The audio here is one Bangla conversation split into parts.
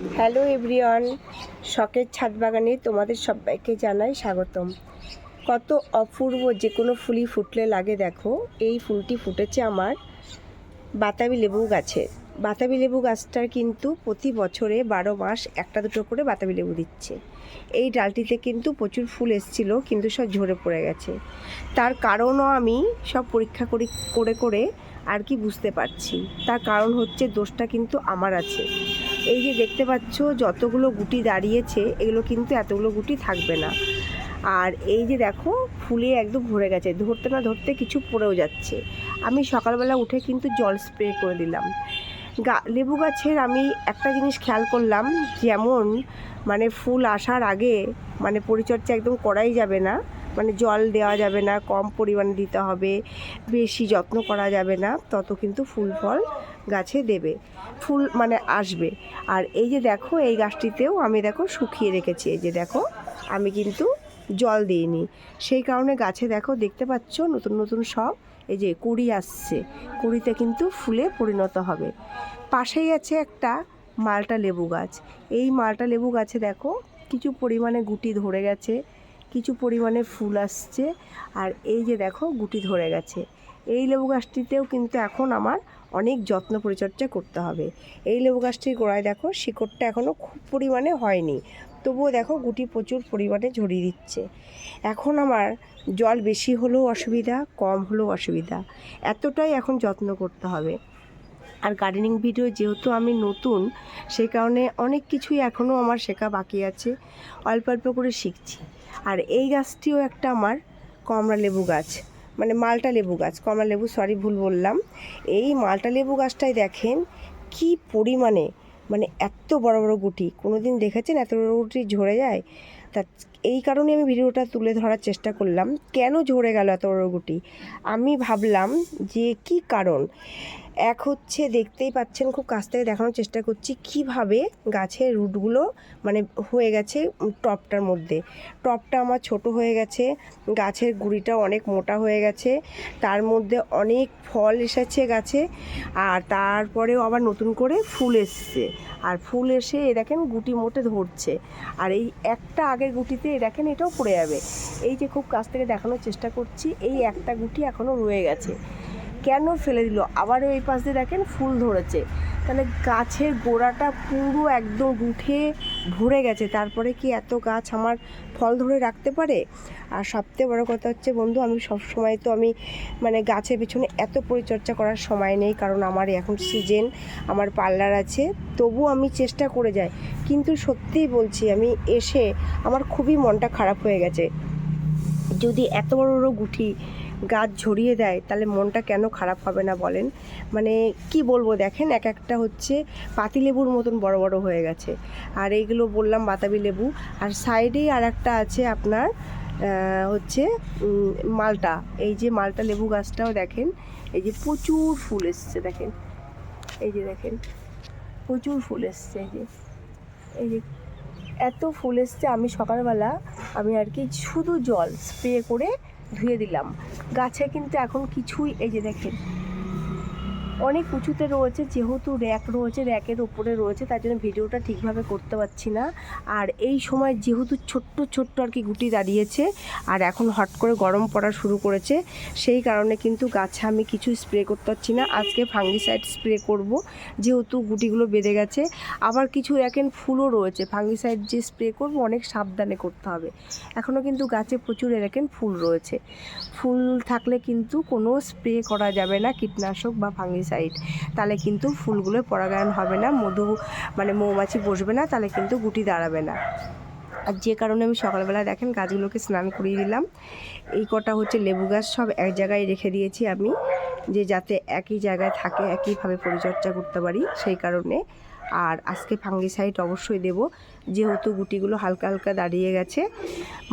হ্যালো এভরিওয়ান, শখের ছাদ বাগানে তোমাদের সবাইকে জানাই স্বাগতম। কত অপূর্ব যে কোনো ফুলই ফুটলে লাগে দেখো, এই ফুলটি ফুটেছে আমার বাতাবি লেবু গাছে। বাতাবি লেবু গাছটার কিন্তু প্রতি বছরে বারো মাস একটা দুটো করে বাতাবি লেবু দিচ্ছে। এই ডালটিতে কিন্তু প্রচুর ফুল এসেছিল, কিন্তু সব ঝরে পড়ে গেছে। তার কারণও আমি সব পরীক্ষা করি, করে করে আর কি বুঝতে পারছি। তার কারণ হচ্ছে দোষটা কিন্তু আমার আছে। এই যে দেখতে পাচ্ছ যতগুলো গুটি দাঁড়িয়েছে, এগুলো কিন্তু এতগুলো গুটি থাকবে না। আর এই যে দেখো, ফুলে একদম ভরে গেছে। ধরতে না ধরতে কিছু পড়েও যাচ্ছে। আমি সকালবেলা উঠে কিন্তু জল স্প্রে করে দিলাম। গা, লেবু গাছের আমি একটা জিনিস খেয়াল করলাম, যেমন মানে ফুল আসার আগে মানে পরিচর্যা একদম করাই যাবে না। মানে জল দেওয়া যাবে না, কম পরিমাণে দিতে হবে, বেশি যত্ন করা যাবে না, তত কিন্তু ফুল ফল গাছে দেবে, ফুল মানে আসবে। আর এই যে দেখো, এই গাছটিতেও আমি দেখো শুকিয়ে রেখেছি, এই যে দেখো, আমি কিন্তু জল দিইনি। সেই কারণে গাছে দেখো, দেখতে পাচ্ছ নতুন নতুন সব, এই যে কুড়ি আসছে, কুড়িতে কিন্তু ফুলে পরিণত হবে। পাশেই আছে একটা মালটা লেবু গাছ, এই মালটা লেবু গাছে দেখো, কিছু পরিমাণে গুটি ধরে গেছে কিছু পরিমাণে ফুল আসছে। আর এই যে দেখো, গুটি ধরে গেছে। এই লেবু গাছটিতেও কিন্তু এখন আমার অনেক যত্ন পরিচর্যা করতে হবে। এই লেবু গাছটির গোড়ায় দেখো, শিকড়টা এখনও খুব পরিমাণে হয়নি। তবুও দেখো, গুটি প্রচুর পরিমাণে ঝরিয়ে দিচ্ছে। এখন আমার জল বেশি হলেও অসুবিধা, কম হলেও অসুবিধা। এতটাই এখন যত্ন করতে হবে। আর গার্ডেনিং ভিডিও যেহেতু আমি নতুন সেই কারণে অনেক কিছুই এখনও আমার শেখা বাকি আছে। অল্প অল্প করে শিখছি। আর এই গাছটিও একটা আমার কমলা লেবু গাছ মানে মালটা লেবু গাছ, কমলা লেবু সরি ভুল বললাম। এই মালটা লেবু গাছটাই দেখেন কি পরিমাণে মানে এত বড় বড় গুটি কোনো দিন দেখেছেন এত বড় গুটি ঝরে যায়? তা এই কারণে আমি ভিডিওটা তুলে ধরার চেষ্টা করলাম। কেন ঝরে গেল এত বড় গুটি? আমি ভাবলাম যে কি কারণ? এক হচ্ছে দেখতেই পাচ্ছেন, খুব কাছ থেকে দেখানোর চেষ্টা করছি কীভাবে গাছের রুটগুলো মানে হয়ে গেছে টপটার মধ্যে। টপটা আমার ছোট হয়ে গেছে, গাছের গুঁড়িটা অনেক মোটা হয়ে গেছে, তার মধ্যে অনেক ফল এসেছে গাছে, আর তারপরেও আবার নতুন করে ফুল এসছে। আর ফুল এসে, এ দেখেন, গুটি মোটে ধরছে। আর এই একটা আগের গুটিতে, দেখেন এটাও পড়ে যাবে। এই যে খুব কাছ থেকে দেখানোর চেষ্টা করছি, এই একটা গুটি এখনও রয়ে গেছে। কেন ফেলে দিল? আবারও এই পাশ দিয়ে দেখেন ফুল ধরেছে। তাহলে গাছের গোড়াটা পুরো একদম উঠে ভরে গেছে। তারপরে কি এত গাছ আমার ফল ধরে রাখতে পারে? আর সবথেকে বড় কথা হচ্ছে বন্ধু, আমি সব সময় তো আমি মানে গাছের পিছনে এত পরিচর্যা করার সময় নেই, কারণ আমার এখন সিজন আমার পার্লার আছে তবু আমি চেষ্টা করে যাই। কিন্তু সত্যিই বলছি, আমি এসে আমার খুবই মনটা খারাপ হয়ে গেছে। যদি এত বড় বড় গুটি গাছ ঝরিয়ে দেয়, তাহলে মনটা কেন খারাপ হবে না বলেন? মানে কি বলব দেখেন, এক একটা হচ্ছে পাতিলেবুর মতন বড় বড় হয়ে গেছে। আর এইগুলো বললাম বাতাবি লেবু। আর সাইডেই আর একটা আছে আপনার হচ্ছে মালটা। এই যে মালটা লেবু গাছটাও দেখেন, এই যে প্রচুর ফুল এসছে দেখেন। এই যে দেখেন, প্রচুর ফুল এসছে এই যে। এই যে এত ফুল এসছে, আমি সকালবেলা আমি আর কি শুধু জল স্প্রে করে ধুয়ে দিলাম। গাছে কিন্তু এখন কিছুই এই যে দেখেন অনেক উঁচুতে রয়েছে, যেহেতু র্যাক রয়েছে র্যাকের ওপরে রয়েছে, তার জন্য ভিডিওটা ঠিকভাবে করতে পারছি না। আর এই সময় যেহেতু ছোট্ট ছোট্ট আর কি গুটি দাঁড়িয়েছে, আর এখন হট করে গরম পড়া শুরু করেছে, সেই কারণে কিন্তু গাছে আমি কিছু স্প্রে করতে পারছি না। আজকে ফাঙ্গিসাইড স্প্রে করব, যেহেতু গুটিগুলো বেঁধে গেছে। আবার কিছু দেখেন ফুলও রয়েছে ফাঙ্গিসাইড যে স্প্রে করব, অনেক সাবধানে করতে হবে। এখনও কিন্তু গাছে প্রচুর দেখেন ফুল রয়েছে। ফুল থাকলে কিন্তু কোনো স্প্রে করা যাবে না, কীটনাশক বা ফাঙ্গিসাইড তাহলে কিন্তু ফুলগুলো পরাগায়ন হবে না, মধু মানে মৌমাছি বসবে না, তাহলে কিন্তু গুটি দাঁড়াবে না। আর যে কারণে আমি সকালবেলা দেখেন গাছগুলোকে স্নান করিয়ে দিলাম। এই কটা হচ্ছে লেবু গাছ, সব এক জায়গায় রেখে দিয়েছি আমি, যে যাতে একই জায়গায় থাকে, একইভাবে পরিচর্যা করতে পারি, সেই কারণে। আর আজকে ফাঙ্গিসাইড অবশ্যই দেব। যেহেতু গুটিগুলো হালকা হালকা দাঁড়িয়ে গেছে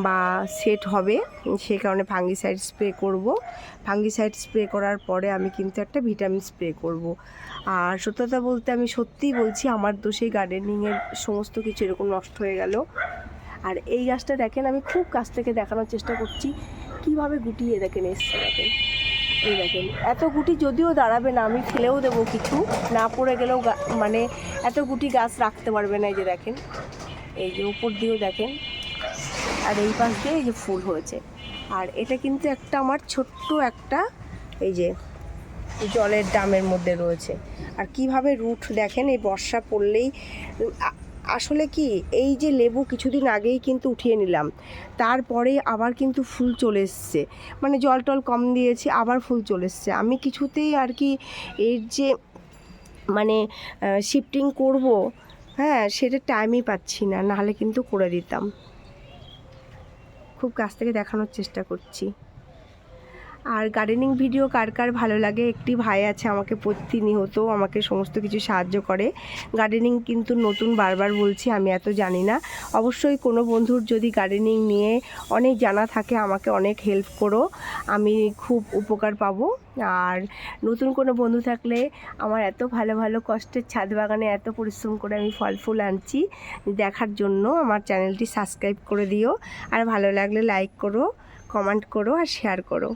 বা সেট হবে সেই কারণে ফাঙ্গিসাইড স্প্রে করব। ফাঙ্গিসাইড স্প্রে করার পরে আমি কিন্তু একটা ভিটামিন স্প্রে করব। আর সত্যতা বলতে আমি সত্যিই বলছি, আমার দোষেই গার্ডেনিংয়ের সমস্ত কিছু এরকম নষ্ট হয়ে গেল। আর এই গাছটা দেখেন, আমি খুব কাছ থেকে দেখানোর চেষ্টা করছি, কীভাবে গুটিয়ে দেখেন এসছে দেখেন এই দেখেন। এত গুটি যদিও দাঁড়াবে না, আমি ফেলেও দেবো কিছু। না পড়ে গেলেও মানে এত গুটি গাছ রাখতে পারবে না এই যে দেখেন। এই যে উপর দিয়েও দেখেন। আর এই পাশ দিয়ে এই যে ফুল হয়েছে। আর এটা কিন্তু একটা আমার ছোট্ট একটা এই যে জলের ডামের মধ্যে রয়েছে। আর কীভাবে রুট দেখেন, এই বর্ষা পড়লেই আসলে কি, এই যে লেবু কিছুদিন আগেই কিন্তু উঠিয়ে নিলাম। তারপরে আবার কিন্তু ফুল চলে এসছে। মানে জল টল কম দিয়েছি, আবার ফুল চলে এসছে। আমি কিছুতেই আর কি এর যে মানে শিফটিং করব হ্যাঁ সেটা টাইমই পাচ্ছি না, নাহলে কিন্তু করে দিতাম। খুব কাছ থেকে দেখানোর চেষ্টা করছি। আর গার্ডেনিং ভিডিও কার কার ভালো লাগে? একটি ভাই আছে আমাকে প্রতিনিয়ত আমাকে সমস্ত কিছু সাহায্য করে। গার্ডেনিং কিন্তু নতুন বারবার বলছি, আমি এত জানি না। অবশ্যই কোনো বন্ধুর যদি গার্ডেনিং নিয়ে অনেক জানা থাকে, আমাকে অনেক হেল্প করো। আমি খুব উপকার পাবো। আর নতুন কোনো বন্ধু থাকলে আমার এত ভালো ভালো কষ্টের ছাদ বাগানে এত পরিশ্রম করে আমি ফল ফুল আনছি দেখার জন্য আমার চ্যানেলটি সাবস্ক্রাইব করে দিও। আর ভালো লাগলে লাইক করো কমেন্ট করো আর শেয়ার করো।